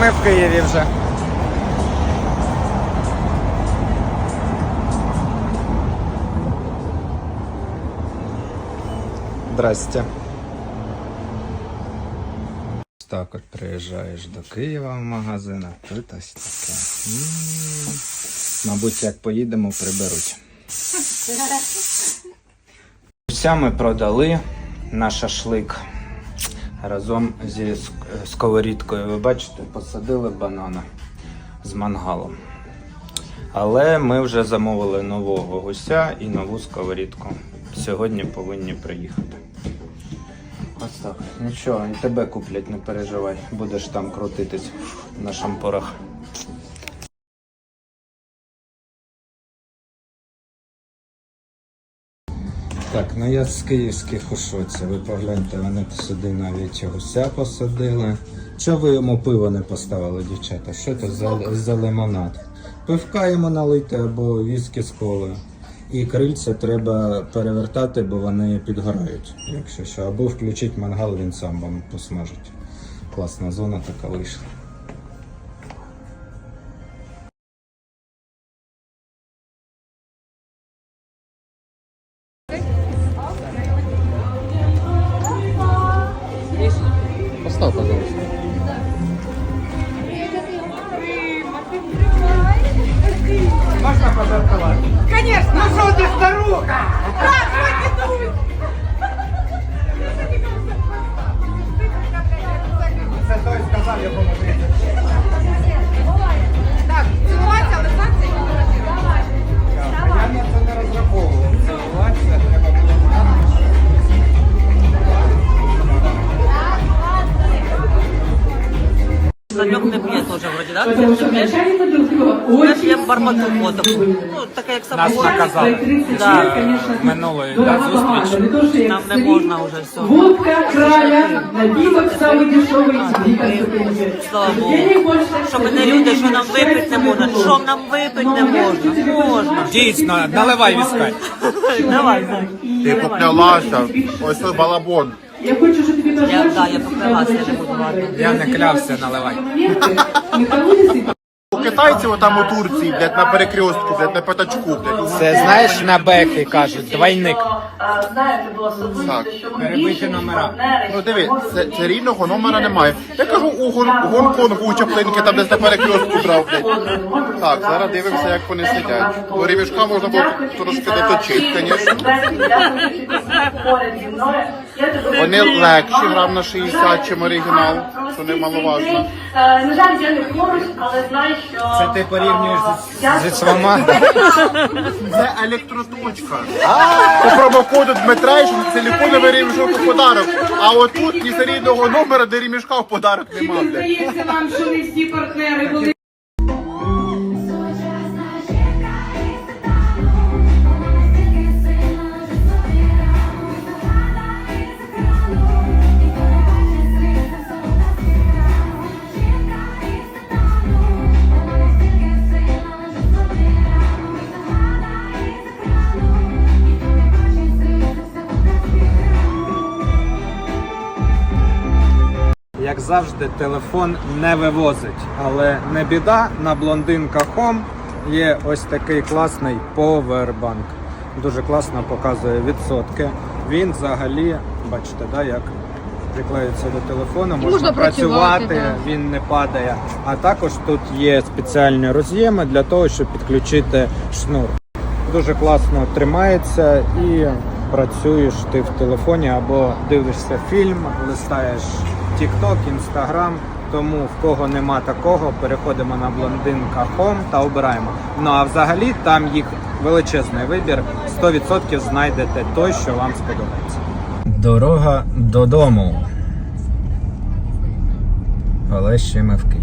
ми в Києві вже. Здрасте. Так от приїжджаєш до Києва в магазин, а тут ось таке. М. Мабуть, як поїдемо, приберуть. Уся ми продали на шашлик разом зі ск- сковорідкою. Ви бачите, посадили банана з мангалом. Але ми вже замовили нового гуся і нову сковорідку. Сьогодні повинні приїхати. Ось так. Нічого, і тебе куплять, не переживай. Будеш там крутитись на шампурах. Так, ну я з київських у. Ви погляньте, вони сюди навіть гуся посадили. Чого ви йому пиво не поставили, дівчата? Що це за, за лимонад? Пивка йому налити або віскі з колою. І крильця треба перевертати, бо вони підгорають, якщо що. Або включить мангал, він сам вам посмажить. Класна зона така вийшла. Поставь, пожалуйста. Можно пожартувати? Конечно! Ну что ты, старуха? Це Санек не п'є теж вроді, да? Потому что вначале мы друг друга Знаєш, я очень барбату сильно воду. любили. Ну, таке як Нас саме. наказали. 30 Да. лет, конечно, Минулої, да, дороговато. зустріч. Не то, что я Нам не целик, можна вже все. Водка, краля, напиток самый дешевый, дико Слава Богу. Денег больше, Щоб не люди, що нам випити не можна. Що нам випити не можна? Можна. Дійсно, наливай віскай. Давай, Зай. Ти поклялася. Ось це балабон. Я хочу, щоб тобі Я- да, я я не буду. Я не клявся, наливай. У китайців там у Турції, блядь, на перекрестку, блядь, на п'ятачку, блядь. Це знаєш на беки кажуть, двойник. Знаєте, особливо, Так. що ми більше номера. партнери. Ну диви, це, це рівного номера немає. Я кажу, у Гон, Гонконгу у Чаплинки там десь на перекрестку брав, блядь. Так, зараз дивимося, як вони сидять. Бо ремішка можна було трошки доточити, звісно. Вони легші грам на 60, чим оригінал, що немаловажно. Е, На жаль, я не поруч, але знаю, що... Це ти порівнюєш зі, зі свома. Це електроточка. По промокоду Дмитрей, що силіконовий ремішок у подарок. А отут ні серійного номера, де ремішка в подарок немає. блядь. Здається вам, що не всі партнери були Як завжди, телефон не вивозить, але не біда. На блондинка Home є ось такий класний повербанк. Дуже класно показує відсотки. Він взагалі, бачите, да, як приклеюється до телефону, можна, можна працювати, працювати, він не падає. А також тут є спеціальні роз'єми для того, щоб підключити шнур. Дуже класно тримається і працюєш ти в телефоні або дивишся фільм, листаєш TikTok, Instagram. Тому в кого нема такого, переходимо на блондинка Home та обираємо. Ну а взагалі там їх величезний вибір. 100% знайдете той, що вам сподобається. Дорога додому. Але ще ми в Києві.